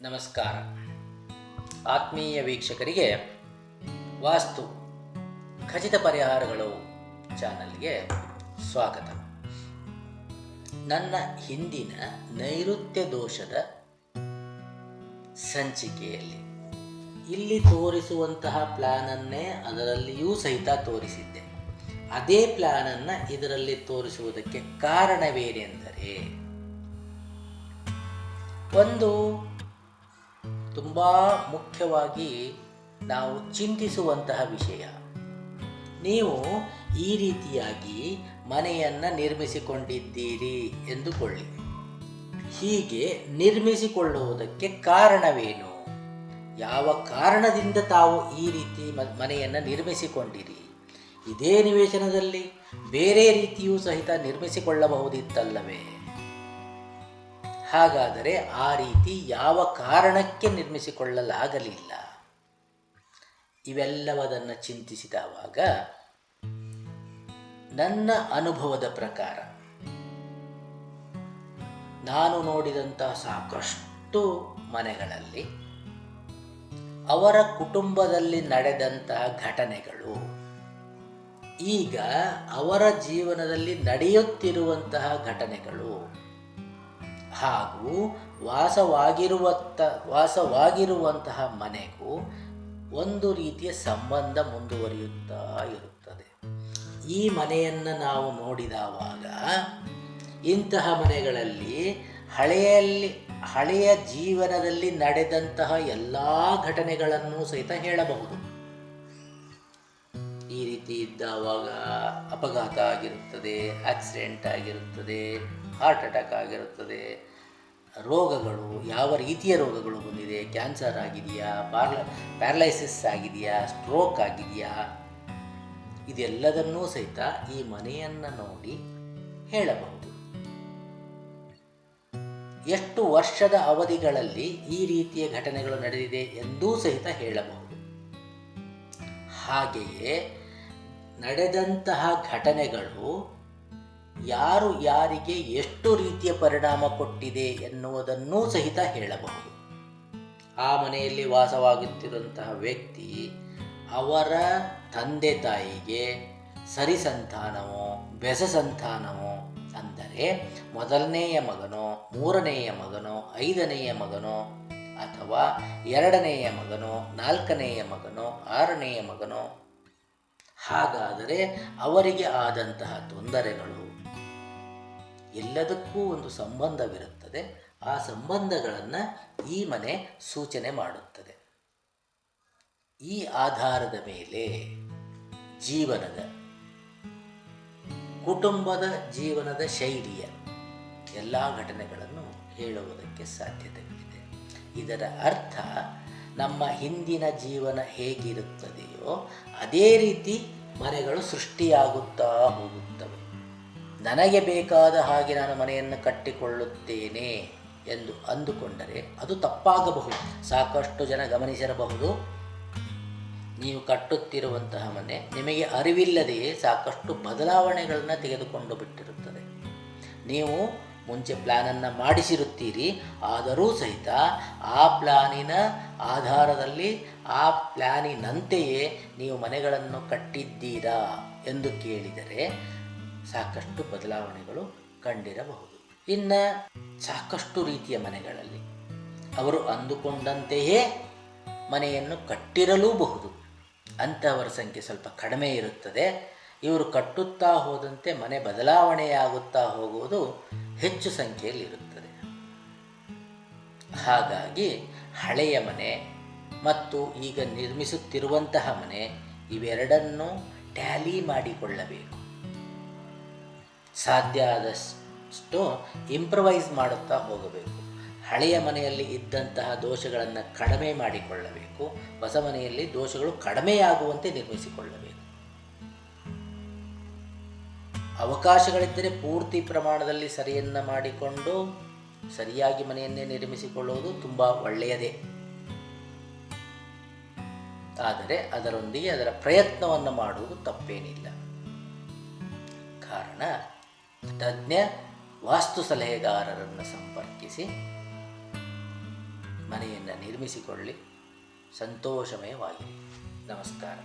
ನಮಸ್ಕಾರ. ಆತ್ಮೀಯ ವೀಕ್ಷಕರಿಗೆ ವಾಸ್ತು ಖಚಿತ ಪರಿಹಾರಗಳು ಚಾನಲ್ಗೆ ಸ್ವಾಗತ. ನನ್ನ ಹಿಂದಿನ ನೈಋತ್ಯ ದೋಷದ ಸಂಚಿಕೆಯಲ್ಲಿ ಇಲ್ಲಿ ತೋರಿಸುವಂತಹ ಪ್ಲ್ಯಾನನ್ನೇ ಅದರಲ್ಲಿಯೂ ಸಹಿತ ತೋರಿಸಿದ್ದೆ. ಅದೇ ಪ್ಲ್ಯಾನನ್ನು ಇದರಲ್ಲಿ ತೋರಿಸುವುದಕ್ಕೆ ಕಾರಣವೇನೆಂದರೆ, ಒಂದು ತುಂಬ ಮುಖ್ಯವಾಗಿ ನಾವು ಚಿಂತಿಸುವಂತಹ ವಿಷಯ. ನೀವು ಈ ರೀತಿಯಾಗಿ ಮನೆಯನ್ನು ನಿರ್ಮಿಸಿಕೊಂಡಿದ್ದೀರಿ ಎಂದುಕೊಳ್ಳಿ. ಹೀಗೆ ನಿರ್ಮಿಸಿಕೊಳ್ಳುವುದಕ್ಕೆ ಕಾರಣವೇನು? ಯಾವ ಕಾರಣದಿಂದ ತಾವು ಈ ರೀತಿ ಮನೆಯನ್ನು ನಿರ್ಮಿಸಿಕೊಂಡಿರಿ? ಇದೇ ನಿವೇಶನದಲ್ಲಿ ಬೇರೆ ರೀತಿಯೂ ಸಹಿತ ನಿರ್ಮಿಸಿಕೊಳ್ಳಬಹುದಿತ್ತಲ್ಲವೇ? ಹಾಗಾದರೆ ಆ ರೀತಿ ಯಾವ ಕಾರಣಕ್ಕೆ ನಿರ್ಮಿಸಿಕೊಳ್ಳಲಾಗಲಿಲ್ಲ? ಇವೆಲ್ಲವದನ್ನು ಚಿಂತಿಸಿದವಾಗ ನನ್ನ ಅನುಭವದ ಪ್ರಕಾರ ನಾನು ನೋಡಿದಂತಹ ಸಾಕಷ್ಟು ಮನೆಗಳಲ್ಲಿ ಅವರ ಕುಟುಂಬದಲ್ಲಿ ನಡೆದಂತಹ ಘಟನೆಗಳು, ಈಗ ಅವರ ಜೀವನದಲ್ಲಿ ನಡೆಯುತ್ತಿರುವಂತಹ ಘಟನೆಗಳು ಹಾಗೂ ವಾಸವಾಗಿರುವತ್ತ, ವಾಸವಾಗಿರುವಂತಹ ಮನೆಗೂ ಒಂದು ರೀತಿಯ ಸಂಬಂಧ ಮುಂದುವರಿಯುತ್ತಾ ಇರುತ್ತದೆ. ಈ ಮನೆಯನ್ನು ನಾವು ನೋಡಿದವಾಗ ಇಂತಹ ಮನೆಗಳಲ್ಲಿ ಹಳೆಯಲ್ಲಿ, ಹಳೆಯ ಜೀವನದಲ್ಲಿ ನಡೆದಂತಹ ಎಲ್ಲ ಘಟನೆಗಳನ್ನು ಸಹಿತ ಹೇಳಬಹುದು. ಈ ರೀತಿ ಇದ್ದಾವಾಗ ಅಪಘಾತ ಆಗಿರುತ್ತದೆ ಆಕ್ಸಿಡೆಂಟ್ ಆಗಿರುತ್ತದೆ ಹಾರ್ಟ್ ಅಟ್ಯಾಕ್ ಆಗಿರುತ್ತದೆ. ರೋಗಗಳು, ಯಾವ ರೀತಿಯ ರೋಗಗಳು ಬಂದಿದೆ? ಕ್ಯಾನ್ಸರ್ ಆಗಿದೆಯಾ? ಪಾರ್ಲ ಪ್ಯಾರಲೈಸಿಸ್ ಆಗಿದೆಯಾ? ಸ್ಟ್ರೋಕ್ ಆಗಿದೆಯಾ? ಇದೆಲ್ಲದನ್ನೂ ಸಹಿತ ಈ ಮನೆಯನ್ನು ನೋಡಿ ಹೇಳಬಹುದು. ಎಷ್ಟು ವರ್ಷದ ಅವಧಿಗಳಲ್ಲಿ ಈ ರೀತಿಯ ಘಟನೆಗಳು ನಡೆದಿದೆ ಎಂದೂ ಸಹಿತ ಹೇಳಬಹುದು. ಹಾಗೆಯೇ ನಡೆದಂತಹ ಘಟನೆಗಳು ಯಾರು ಯಾರಿಗೆ ಎಷ್ಟು ರೀತಿಯ ಪರಿಣಾಮ ಕೊಟ್ಟಿದೆ ಎನ್ನುವುದನ್ನೂ ಸಹಿತ ಹೇಳಬಹುದು. ಆ ಮನೆಯಲ್ಲಿ ವಾಸವಾಗುತ್ತಿರುವಂತಹ ವ್ಯಕ್ತಿ ಅವರ ತಂದೆ ತಾಯಿಗೆ ಸರಿ ಸಂತಾನವೋ ಬೆಸ ಸಂತಾನವೋ ಅಂದರೆ ಮೊದಲನೆಯ ಮಗನೋ, ಮೂರನೆಯ ಮಗನೋ, ಐದನೆಯ ಮಗನೋ ಅಥವಾ ಎರಡನೆಯ ಮಗನೋ, ನಾಲ್ಕನೆಯ ಮಗನೋ, ಆರನೆಯ ಮಗನೋ, ಹಾಗಾದರೆ ಅವರಿಗೆ ಆದಂತಹ ತೊಂದರೆಗಳು ಎಲ್ಲದಕ್ಕೂ ಒಂದು ಸಂಬಂಧವಿರುತ್ತದೆ. ಆ ಸಂಬಂಧಗಳನ್ನು ಈ ಮನೆ ಸೂಚನೆ ಮಾಡುತ್ತದೆ. ಈ ಆಧಾರದ ಮೇಲೆ ಜೀವನದ, ಕುಟುಂಬದ ಜೀವನದ ಶೈಲಿಯ ಎಲ್ಲ ಘಟನೆಗಳನ್ನು ಹೇಳುವುದಕ್ಕೆ ಸಾಧ್ಯತೆಗಳಿದೆ. ಇದರ ಅರ್ಥ ನಮ್ಮ ಹಿಂದಿನ ಜೀವನ ಹೇಗಿರುತ್ತದೆಯೋ ಅದೇ ರೀತಿ ಮನೆಗಳು ಸೃಷ್ಟಿಯಾಗುತ್ತಾ ಹೋಗುತ್ತವೆ. ನನಗೆ ಬೇಕಾದ ಹಾಗೆ ನಾನು ಮನೆಯನ್ನು ಕಟ್ಟಿಕೊಳ್ಳುತ್ತೇನೆ ಎಂದು ಅಂದುಕೊಂಡರೆ ಅದು ತಪ್ಪಾಗಬಹುದು. ಸಾಕಷ್ಟು ಜನ ಗಮನಿಸಿರಬಹುದು. ನೀವು ಕಟ್ಟುತ್ತಿರುವಂತಹ ಮನೆ ನಿಮಗೆ ಅರಿವಿಲ್ಲದೆಯೇ ಸಾಕಷ್ಟು ಬದಲಾವಣೆಗಳನ್ನು ತೆಗೆದುಕೊಂಡು ಬಿಟ್ಟಿರುತ್ತದೆ. ನೀವು ಮುಂಚೆ ಪ್ಲ್ಯಾನನ್ನು ಮಾಡಿಸಿರುತ್ತೀರಿ. ಆದರೂ ಸಹಿತ ಆ ಪ್ಲ್ಯಾನಿನ ಆಧಾರದಲ್ಲಿ ಆ ಪ್ಲ್ಯಾನಿನಂತೆಯೇ ನೀವು ಮನೆಗಳನ್ನು ಕಟ್ಟಿದ್ದೀರಾ ಎಂದು ಕೇಳಿದರೆ ಸಾಕಷ್ಟು ಬದಲಾವಣೆಗಳು ಕಂಡಿರಬಹುದು. ಇನ್ನು ಸಾಕಷ್ಟು ರೀತಿಯ ಮನೆಗಳಲ್ಲಿ ಅವರು ಅಂದುಕೊಂಡಂತೆಯೇ ಮನೆಯನ್ನು ಕಟ್ಟಿರಲೂಬಹುದು. ಅಂಥವರ ಸಂಖ್ಯೆ ಸ್ವಲ್ಪ ಕಡಿಮೆ ಇರುತ್ತದೆ. ಇವರು ಕಟ್ಟುತ್ತಾ ಹೋದಂತೆ ಮನೆ ಬದಲಾವಣೆಯಾಗುತ್ತಾ ಹೋಗುವುದು ಹೆಚ್ಚು ಸಂಖ್ಯೆಯಲ್ಲಿರುತ್ತದೆ ಹಾಗಾಗಿ ಹಳೆಯ ಮನೆ ಮತ್ತು ಈಗ ನಿರ್ಮಿಸುತ್ತಿರುವಂತಹ ಮನೆ ಇವೆರಡನ್ನೂ ಟ್ಯಾಲಿ ಮಾಡಿಕೊಳ್ಳಬೇಕು. ಸಾಧ್ಯ ಆದಷ್ಟು ಇಂಪ್ರವೈಸ್ ಮಾಡುತ್ತಾ ಹೋಗಬೇಕು. ಹಳೆಯ ಮನೆಯಲ್ಲಿ ಇದ್ದಂತಹ ದೋಷಗಳನ್ನು ಕಡಿಮೆ ಮಾಡಿಕೊಳ್ಳಬೇಕು. ಹೊಸ ಮನೆಯಲ್ಲಿ ದೋಷಗಳು ಕಡಿಮೆಯಾಗುವಂತೆ ನಿರ್ಮಿಸಿಕೊಳ್ಳಬೇಕು. ಅವಕಾಶಗಳಿದ್ದರೆ ಪೂರ್ತಿ ಪ್ರಮಾಣದಲ್ಲಿ ಸರಿಯನ್ನು ಮಾಡಿಕೊಂಡು ಸರಿಯಾಗಿ ಮನೆಯನ್ನೇ ನಿರ್ಮಿಸಿಕೊಳ್ಳುವುದು ತುಂಬ ಒಳ್ಳೆಯದೇ. ಆದರೆ ಅದರೊಂದಿಗೆ ಅದರ ಪ್ರಯತ್ನವನ್ನು ಮಾಡುವುದು ತಪ್ಪೇನಿಲ್ಲ. ಕಾರಣ ತಜ್ಞ ವಾಸ್ತು ಸಲಹೆಗಾರರನ್ನು ಸಂಪರ್ಕಿಸಿ ಮನೆಯನ್ನು ನಿರ್ಮಿಸಿಕೊಳ್ಳಿ. ಸಂತೋಷಮಯವಾಗಿರಿ. ನಮಸ್ಕಾರ.